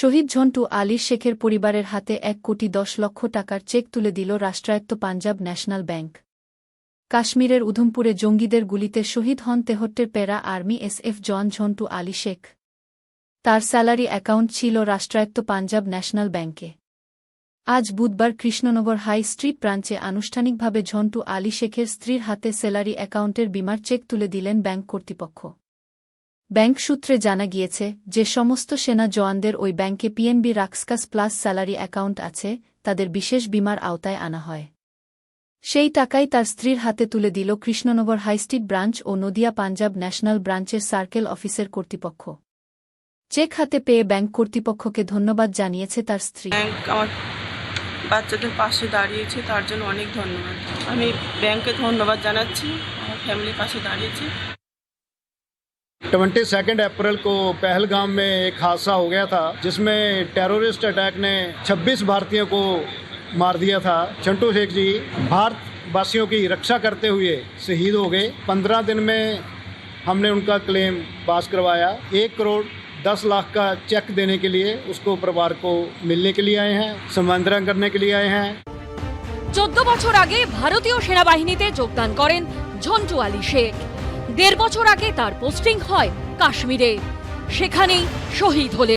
শহীদ ঝন্টু আলী শেখের পরিবারের হাতে এক কোটি দশ লক্ষ টাকার চেক তুলে দিল রাষ্ট্রায়ত্ত পাঞ্জাব ন্যাশনাল ব্যাংক। কাশ্মীরের উধমপুরে জঙ্গিদের গুলিতে শহীদ হন তেহট্টের প্যারা আর্মি এসএফ জন ঝন্টু আলী শেখ। তার স্যালারি অ্যাকাউন্ট ছিল রাষ্ট্রায়ত্ত পাঞ্জাব ন্যাশনাল ব্যাংকে। আজ বুধবার কৃষ্ণনগর হাই স্ট্রিট ব্রাঞ্চে আনুষ্ঠানিকভাবে ঝন্টু আলী শেখের স্ত্রীর হাতে স্যালারি অ্যাকাউন্টের বিমার চেক তুলে দিলেন ব্যাংক কর্তৃপক্ষ। ব্যাংক সূত্রে জানা গিয়েছে, যে সমস্ত সেনা জওয়ানদের ওই ব্যাংকে পিএনবি রাক্সকাস প্লাস স্যালারি অ্যাকাউন্ট আছে, তাদের বিশেষ বিমার আওতায় আনা হয়। সেই টাকাই তার স্ত্রীর হাতে তুলে দিল কৃষ্ণনগর হাইস্ট্রিট ব্রাঞ্চ ও নদিয়া পাঞ্জাব ন্যাশনাল ব্রাঞ্চের সার্কেল অফিসের কর্তৃপক্ষ। চেক হাতে পেয়ে ব্যাংক কর্তৃপক্ষকে ধন্যবাদ জানিয়েছে তার স্ত্রী। বাচ্চাদের পাশে দাঁড়িয়েছে, তার জন্য অনেক ধন্যবাদ। আমি ব্যাংকে ধন্যবাদ জানাচ্ছি, আমার ফ্যামিলির পাশে দাঁড়িয়েছে। ट्वेंटी सेकेंड अप्रैल को पहलगाम में एक हादसा हो गया था जिसमें टेररिस्ट अटैक ने 26 भारतीयों को मार दिया था चंटू शेख जी भारत वासियों की रक्षा करते हुए शहीद हो गए पंद्रह दिन में हमने उनका क्लेम पास करवाया एक करोड़ दस लाख का चेक देने के लिए उसको परिवार को मिलने के लिए आए हैं समांतरण करने के लिए आए हैं চোদ্দ বছর আগে ভারতীয় সেনাবাহিনীতে যোগদান করেন ঝন্টু আলী শেখ দেড় বছর আগে তার পোস্টিং হয় কাশ্মীরে। সেখানেই শহীদ হলেন।